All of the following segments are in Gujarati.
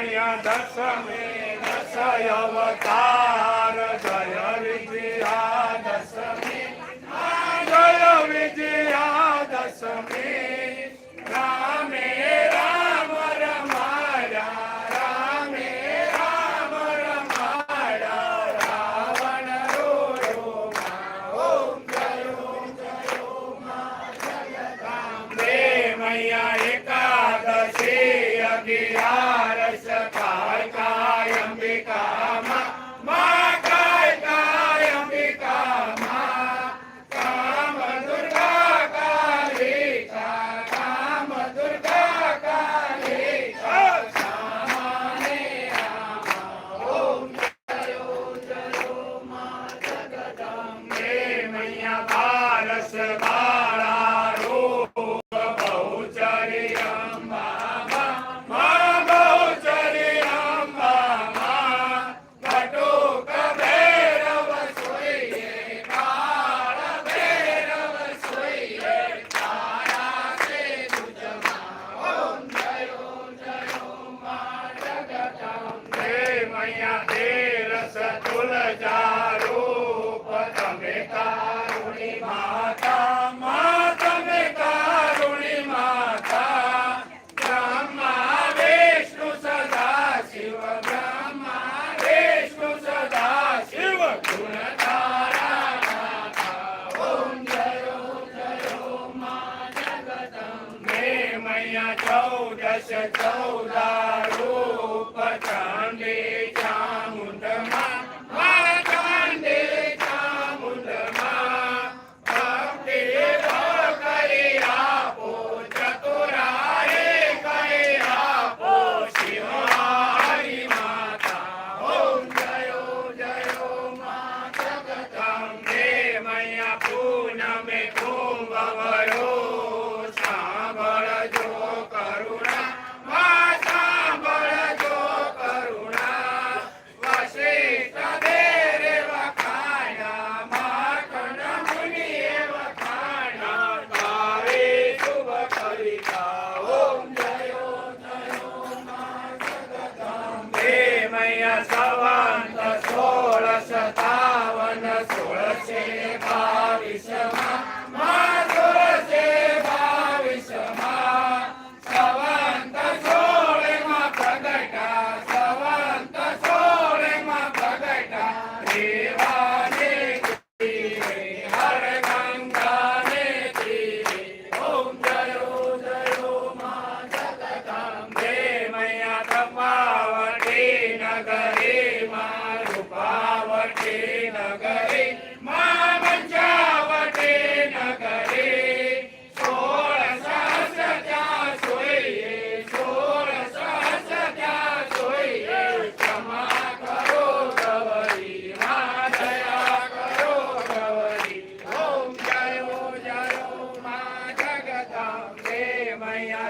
શરણ્ય દશમે દશય અવતાર જય વિજયા દશમે જય વિજયા દશમે રામે Ram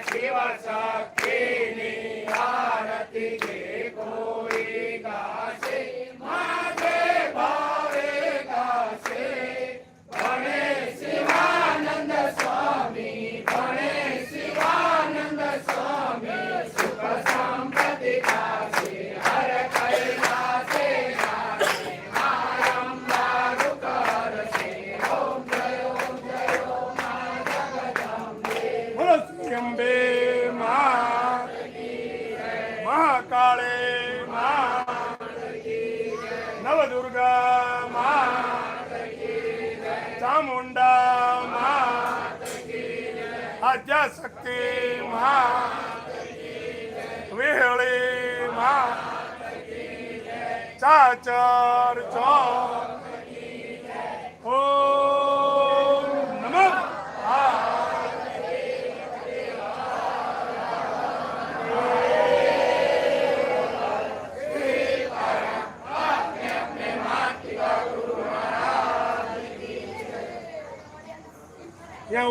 We want to talk. Adya શક્તિ વિહળી ચાચર ચોક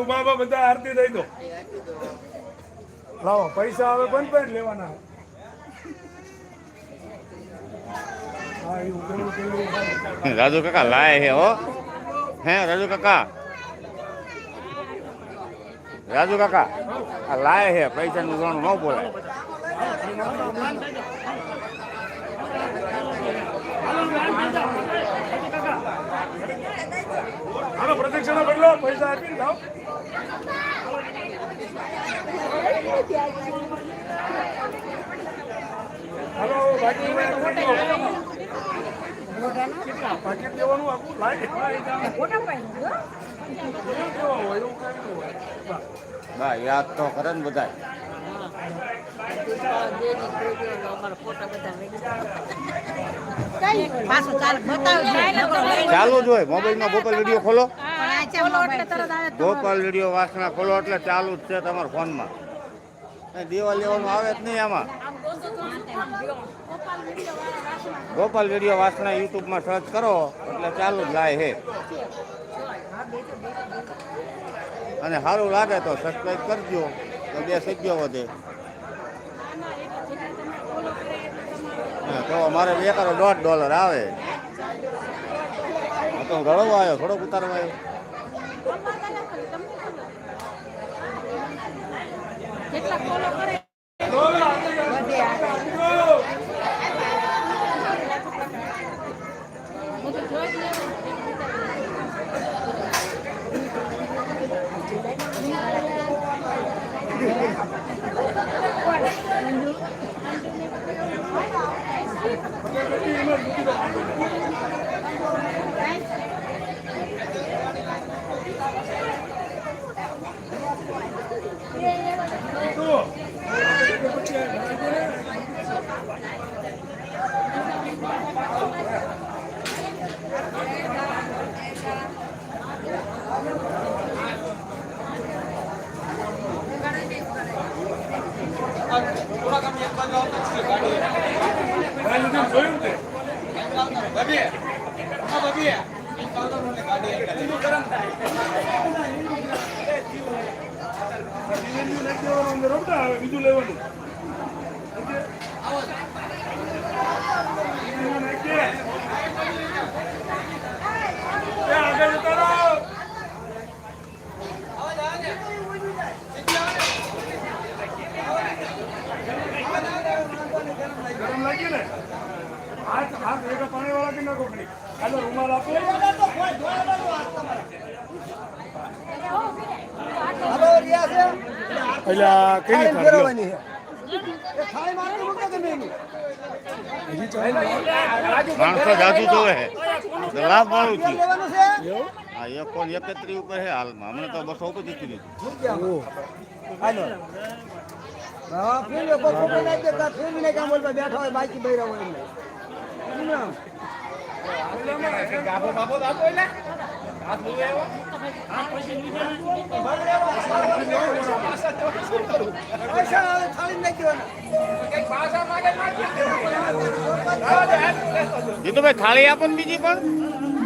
ઊભા બધા આરતી થઈ દો. લાવો, પૈસા હવે બંધ પણ લેવાના. રાજુ કાકા લાય હે હો. હે, રાજુ કાકા? રાજુ કાકા, આ લાય હે પૈસા નું ગણું ન બોલાય. હાલો પ્રદક્ષિણા બદલો પૈસા આપીને જાઓ હલો બાકી પાકીટ દેવાનું આખું લાગે ન યાદ તો કરે ને બધા ચાલુ જ હોય. મોબાઈલમાં ગોપાલ વીડિયો ખોલો. રેડિયો તરત ગોપાલ વીડિયો વાસણા ખોલો એટલે ચાલુ જ છે તમારા ફોનમાં. દેવા લેવાનું આવે જ નહીં આમાં. ગોપાલ વીડિયો વાસના યુટ્યુબમાં સર્ચ કરો એટલે ચાલુ જ લાય હે. અને સારું લાગે તો સબસ્ક્રાઈબ કરજો તો બે સભ્યો વધે. તો અમારે બે કરો દોઢ ડોલર આવે. તો ઘણો આવ્યો, થોડોક ઉતારવા આવ્યો. Thank ફોલો કરે બીજું નાખી દેવાનું અંદર રમતા આવે, બીજું લેવાનું. આગળ જતા રહો. ગરમ લાગ્યું ને? હાથ હાથ ભેગા પાણી વાળા કે નાખો ઘડી હાલો, રૂમાલ આપો. કઈ ફેરવવાની છે. એ થાળી મારતો મૂકો કે નહીં માણસો જાજુ જોવે છે. લાભ એક કોણ ઉપર છે હાલમાં. હમણાં તો બસો ઉપર જીતી લીધું. હાલો. હા કોઈ કામ બોલતા? બેઠા હોય બાકી બૈરા હોય એમને. જીતુભાઈ થાળી આપો ને બીજી પણ.